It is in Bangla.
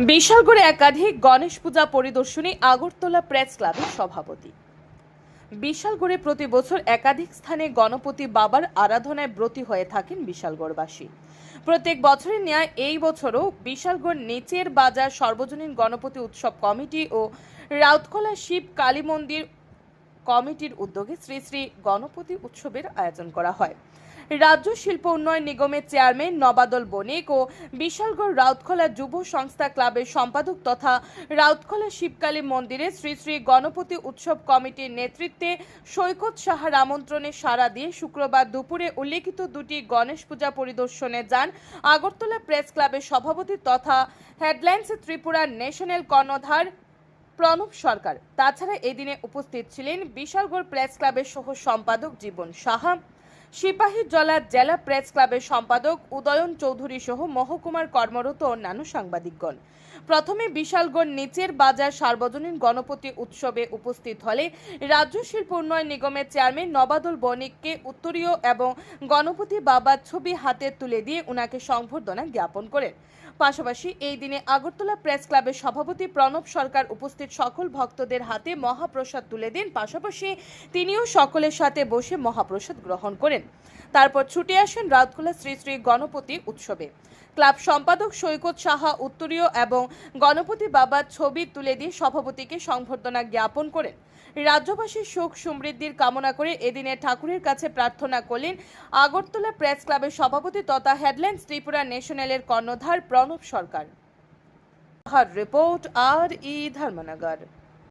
বিশালগড়ে একাধিক গণেশ পূজা পরিদর্শনী আগরতলা প্রেস ক্লাবের সভাপতি। বিশালগড়ে প্রতি বছর একাধিক স্থানে গণপতি বাবার আরাধনায় ব্রতী হয়ে থাকেন বিশালগড়বাসী। প্রত্যেক বছরের ন্যায় এই বছরও বিশালগড় নিচের বাজার সর্বজনীন গণপতি উৎসব কমিটি ও রাউতখোলা শিব কালী মন্দির কমিটির উদ্যোগে শ্রী শ্রী গণপতি উৎসবের আয়োজন করা হয়। রাজ্য শিল্প উন্নয়ন নিগমের চেয়ারম্যান নবাদল বণিক ও বিশালগড় রাউতখোলা যুব সংস্থা ক্লাবের সম্পাদক তথা রাউতখোলা শিবকালী মন্দিরে শ্রী শ্রী গণপতি উৎসব কমিটির নেতৃত্বে সৈকত সাহার আমন্ত্রণে সাড়া দিয়ে শুক্রবার দুপুরে উল্লেখিত দুটি গণেশ পূজা পরিদর্শনে যান আগরতলা প্রেস ক্লাবের সভাপতি তথা হেডলাইন্স ত্রিপুরা ন্যাশনাল কর্ণধার প্রণব সরকার। তাছাড়া এদিনে উপস্থিত ছিলেন বিশালগড় প্রেস ক্লাবের সহ সম্পাদক জীবন সাহা। সিপাহীজলা জেলা প্রেস ক্লাবের সম্পাদক উদয়ন চৌধুরী সহ মহকুমার কর্মরত অন্যান্য সাংবাদিকগণ। প্রথমে বিশালগড় নিচের বাজার সার্বজনীন গণপতি উৎসবে উপস্থিত হলে রাজ্য শিল্প উন্নয়ন নিগমের চেয়ারম্যান নবাদল বণিককে উত্তরীয় এবং গণপতি বাবার ছবি হাতে তুলে দিয়ে উনাকে সংবর্ধনা জ্ঞাপন করেন। পাশাপাশি এই দিনে আগরতলা প্রেস ক্লাবের সভাপতি প্রণব সরকার উপস্থিত সকল ভক্তদের হাতে মহাপ্রসাদ তুলে দেন। পাশাপাশি তিনিও সকলের সাথে বসে মহাপ্রসাদ গ্রহণ করেন। তারপর ছুটে আসেন রাউতকোলা শ্রী শ্রী গণপতি উৎসবে। ক্লাব সম্পাদক সৈকত সাহা উত্তরীয় এবং গণপতি বাবার ছবি তুলে দিয়ে সভাপতিকে সংবর্ধনা জ্ঞাপন করেন। রাজ্যবাসীর সুখ সমৃদ্ধির কামনা করে এদিনে ঠাকুরের কাছে প্রার্থনা করলেন আগরতলা প্রেস ক্লাবের সভাপতি তথা হেডলাইন্স ত্রিপুরা ন্যাশনালের কর্ণধার প্রণব সরকার। রিপোর্ট আর ই ধর্মনগর।